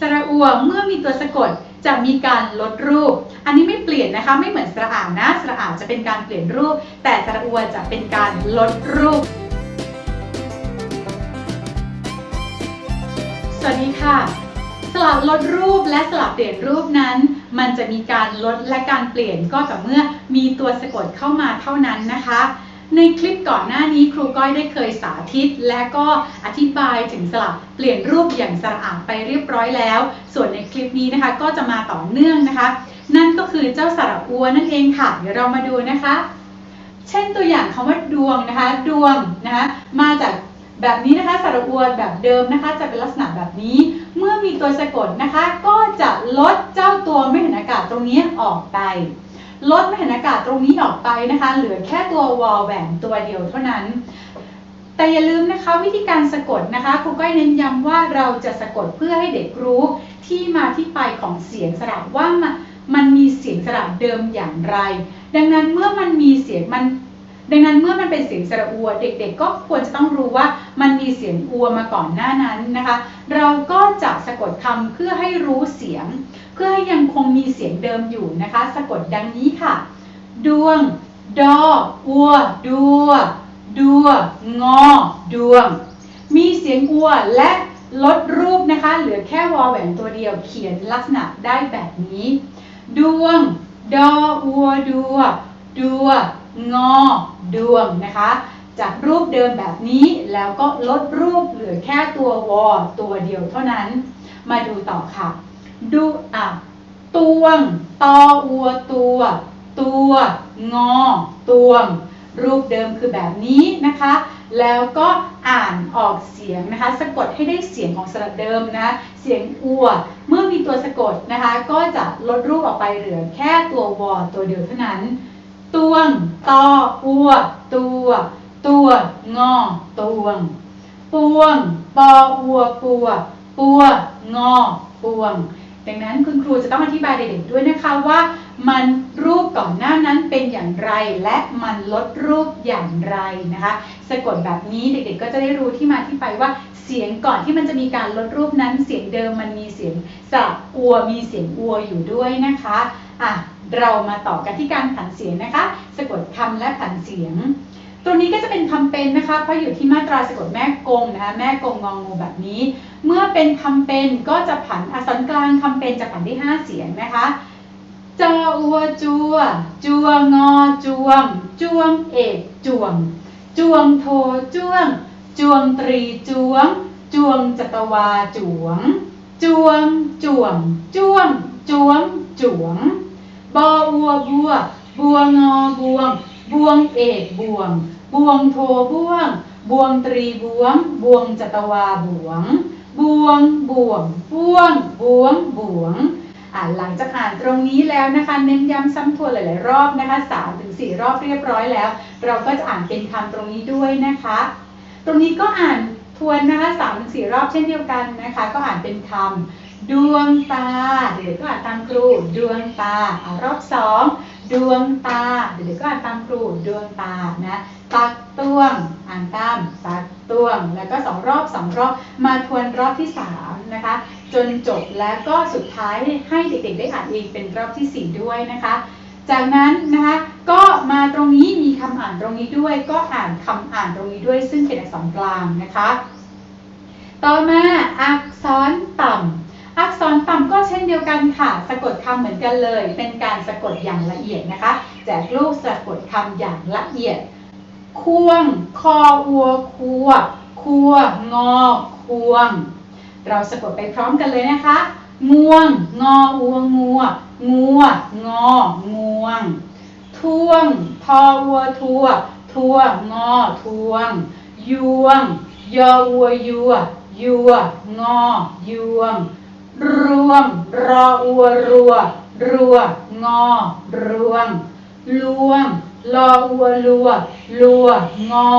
สระอัวเมื่อมีตัวสะกดจะมีการลดรูป อันนี้ไม่เปลี่ยนนะคะ ไม่เหมือนสระอ่านนะ สระอ่านจะเป็นการเปลี่ยนรูป แต่สระอัวจะเป็นการลดรูป สวัสดีค่ะ สลับลดรูปและสลับเปลี่ยนรูปนั้น มันจะมีการลดและการเปลี่ยนก็ต่อเมื่อมีตัวสะกดเข้ามาเท่านั้นนะคะ ในคลิปก่อนหน้านี้ครูก้อยได้เคยสาธิต และก็อธิบายถึงสลับเปลี่ยนรูปอย่างสระอาดไปเรียบร้อยแล้ว ส่วนในคลิปนี้นะคะก็จะมาต่อเนื่องนะคะ นั่นก็คือเจ้าสระอัวนั่นเองค่ะ เดี๋ยวเรามาดูนะคะ เช่นตัวอย่างคำว่าดวงนะคะ ดวงนะคะมาจากแบบนี้นะคะสระอวแบบเดิมนะคะ จะเป็นลักษณะแบบนี้ เมื่อมีตัวสะกดนะคะ ก็จะลดเจ้าตัวไม่เห็นอากาศตรงนี้ออกไป ลดไม่เห็นอากาศตรงนี้ออกไปนะคะ เหลือแค่ตัววอลแหวนตัวเดียวเท่านั้น แต่อย่าลืมนะคะวิธีการสะกดนะคะครูก้อยเน้นย้ำว่าเราจะสะกดเพื่อให้เด็กรู้ที่มาที่ไปของเสียงสระว่ามันมีเสียงสระเดิมอย่างไร ดังนั้นเมื่อมันมีเสียงมันดังนั้นเมื่อมันเป็นเสียงสระอัว เด็กๆ ก็ควรจะต้องรู้ว่ามันมีเสียงอัวมาก่อนหน้านั้นนะคะ เราก็จะสะกดคำเพื่อให้รู้เสียง พื่อให้ยังคงมีเสียงเดิมอยู่นะคะ สะกดดังนี้ค่ะ ดวง ดออัว ดัว ดัว งอ ดวง มีเสียงอัวและลดรูปนะคะ เหลือแค่วอแหวนตัวเดียวเขียนลักษณะได้แบบนี้ ดวง ดออัว ดัว ดัว งอ ดวงนะคะจากรูปเดิมแบบนี้แล้วก็ลดรูปเหลือแค่ตัววอตัวเดียวเท่านั้น มาดูต่อค่ะ ดูอะตวงตออัวตัว ตัว งอ ตวง รูปเดิมคือแบบนี้นะคะ แล้วก็อ่านออกเสียงนะคะ สะกดให้ได้เสียงของสระเดิมนะะเสียงอัว เมื่อมีตัวสะกดนะคะ ก็จะลดรูปออกไปเหลือแค่ตัววอตัวเดียวเท่านั้น ตวง ตออัว ตัว ตัว งอ ตวง ปวง ปออัวปัว ปัว งอ ปวง ดังนั้นคุณครูจะต้องอธิบายเด็กๆด้วยนะคะว่ามันรูปก่อนหน้านั้นเป็นอย่างไร และมันลดรูปอย่างไรนะคะสะกดแบบนี้เด็กๆ ก็จะได้รู้ที่มาที่ไปว่าเสียงก่อนที่มันจะมีการลดรูปนั้น เสียงเดิมมันมีเสียงสระอัวมีเสียงอัวอยู่ด้วยนะคะอะเรามาต่อกันที่การผันเสียงนะคะ สะกดคำและผันเสียง ตัวนี้ก็จะเป็นคำเป็นนะคะ เพราะอยู่ที่มาตราสะกดแม่กงนะคะ แม่กงงองงูแบบนี้ เมื่อเป็นคำเป็นก็จะผันอักษรกลางคำเป็นจะผันได้ห้าเสียงนะคะจออัวจัว จัวงอจวง จวงเอกจวง จวงโทจวง จวงตรีจวง จวงจัตวาจวง จวงจวง จวงจวงจวง บอวัวบัว บัวงอบวง บวงเอกบวง บวงโทบวง บวงตรีบวง บวงจัตวาบวง บวงบวงบวงบวงบวงอ่านหลังจากอ่านตรงนี้แล้วนะคะ เน้นย้ำซ้ำทวนหลายๆ รอบนะคะสามถึงสี่รอบเรียบร้อยแล้ว เราก็จะอ่านเป็นคำตรงนี้ด้วยนะคะ ตรงนี้ก็อ่านทวนนะคะสามถึงสี่รอบเช่นเดียวกันนะคะ ก็อ่านเป็นคำดวงตาเดี๋ยวก็อ่านตามครูดวงตาอ่ารอบสอง ดวงตาเดี๋ยวก็อ่านตามครูดวงตานะตักตวงอ่านตามตักตวง แล้วก็สองรอบสองรอบมาทวนรอบที่สามนะคะจนจบแล้วก็สุดท้ายให้เด็กๆได้อ่านเองเป็นรอบที่4ด้วยนะคะ จากนั้นนะคะก็มาตรงนี้มีคำอ่านตรงนี้ด้วย ก็อ่านคำอ่านตรงนี้ด้วย ซึ่งเป็นอักษรกลางนะคะ ต่อมาอักษรต่ำ อักษรต่ำก็เช่นเดียวกันค่ะ สะกดคำเหมือนกันเลย เป็นการสะกดอย่างละเอียดนะคะ แจกลูกสะกดคำอย่างละเอียดควง คออัวคัวคัว งอ ควง เราสะกดไปพร้อมกันเลยนะคะ ง่วง งออัวงัว งัว งองวง ท่วง ทออัวทัว ทัว งอทวง ยวง ยออัวยัว ยัว งอ ยวง รวม รออัวรัว รัว งอ รวงลวงลออัวลัวลัว งอ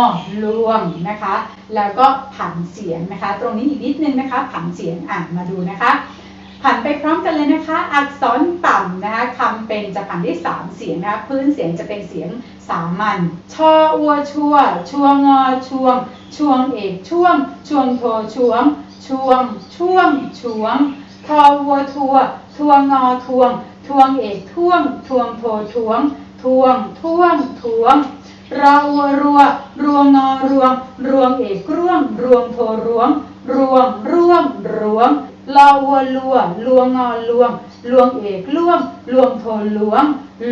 ลวงนะคะ แล้วก็ผันเสียงนะคะ ตรงนี้อีกนิดนึงนะคะ ผันเสียงอ่านมาดูนะคะผันไปพร้อมกันเลยนะคะ อักษรต่ำนะคะคำเป็นจะผันได้สามเสียงนะคะพื้นเสียงจะเป็นเสียงสามัญชออัวชัวชัวงอช่วง ช่วงเอกช่วง ช่วงโทช่วง ช่วง ช่วงช่วง ทอวัวทัว ทวงงอทวง ทวงเอกท่วง ทวงโททวง ทวงท่วงทวงรอวัวรัว รวงงอรวง รวงเอกร่วง รวงโทรวง รวงร่วงรวงลอวัวลัวลวงงอลวง ลวงเอกล่วง ลวงโทลวง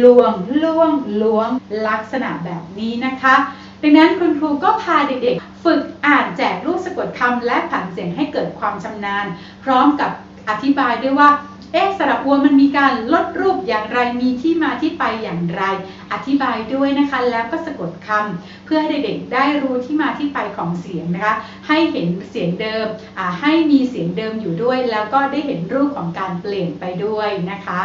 ลวงล่วงลวง ลักษณะแบบนี้นะคะ ดังนั้นคุณครูก็พาเด็กๆ ฝึกอ่านแจกรูปสะกดคำและผันเสียงให้เกิดความชำนาญ พร้อมกับ อธิบายด้วยว่า เอ๊ะสระอัวมันมีการลดรูปอย่างไร มีที่มาที่ไปอย่างไร อธิบายด้วยนะคะ แล้วก็สะกดคำเพื่อให้เด็กๆได้รู้ที่มาที่ไปของเสียงนะคะ ให้เห็นเสียงเดิม ให้มีเสียงเดิมอยู่ด้วย แล้วก็ได้เห็นรูปของการเปลี่ยนไปด้วยนะคะ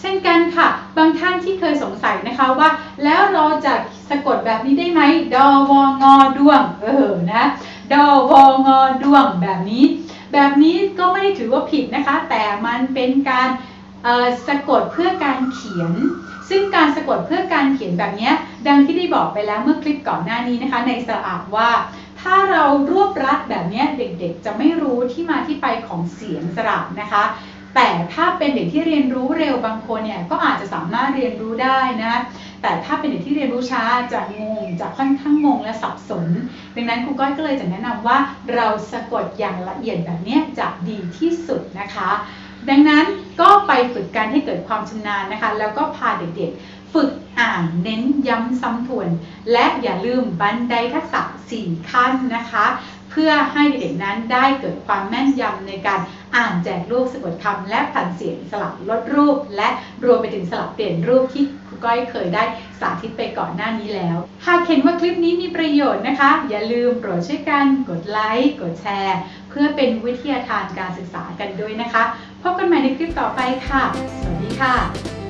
เช่นกันค่ะ บางท่านที่เคยสงสัยนะคะว่า แล้วเราจะสะกดแบบนี้ได้ไหมดอวงอด้วง เออนะดอวงอด้วงแบบนี้ แบบนี้ก็ไม่ได้ถือว่าผิดนะคะ แต่มันเป็นการสะกดเพื่อการเขียน ซึ่งการสะกดเพื่อการเขียนแบบนี้ดังที่ได้บอกไปแล้วเมื่อคลิปก่อนหน้านี้นะคะ ในสระอาว่า ถ้าเรารวบรัดแบบนี้เด็กๆ จะไม่รู้ที่มาที่ไปของเสียงสระนะคะ แต่ถ้าเป็นเด็กที่เรียนรู้เร็วบางคนเนี่ยก็อาจจะสามารถเรียนรู้ได้นะ แต่ถ้าเป็นเด็กที่เรียนรู้ช้าจะงงจะค่อนข้างงงและสับสน ดังนั้นครูก้อยก็เลยจะแนะนำว่าเราสะกดอย่างละเอียดแบบนี้จะดีที่สุดนะคะ ดังนั้นก็ไปฝึกกันให้เกิดความชำนาญนะคะ แล้วก็พาเด็กๆ ฝึกอ่านเน้นย้ำซ้ำทวน และอย่าลืมบันไดทักษะ 4 ขั้นนะคะ เพื่อให้เด็กๆนั้นได้เกิดความแม่นยำในการอ่านแจกรูปสะกดคำและผันเสียงสลับลดรูป และรวมไปถึงสลับเปลี่ยนรูปที่ ก้อยเคยได้สาธิตไปก่อนหน้านี้แล้ว หากเห็นว่าคลิปนี้มีประโยชน์นะคะ อย่าลืมโปรดช่วยกันกดไลค์กดแชร์ เพื่อเป็นวิทยาทานการศึกษากันด้วยนะคะ พบกันใหม่ในคลิปต่อไปค่ะ สวัสดีค่ะ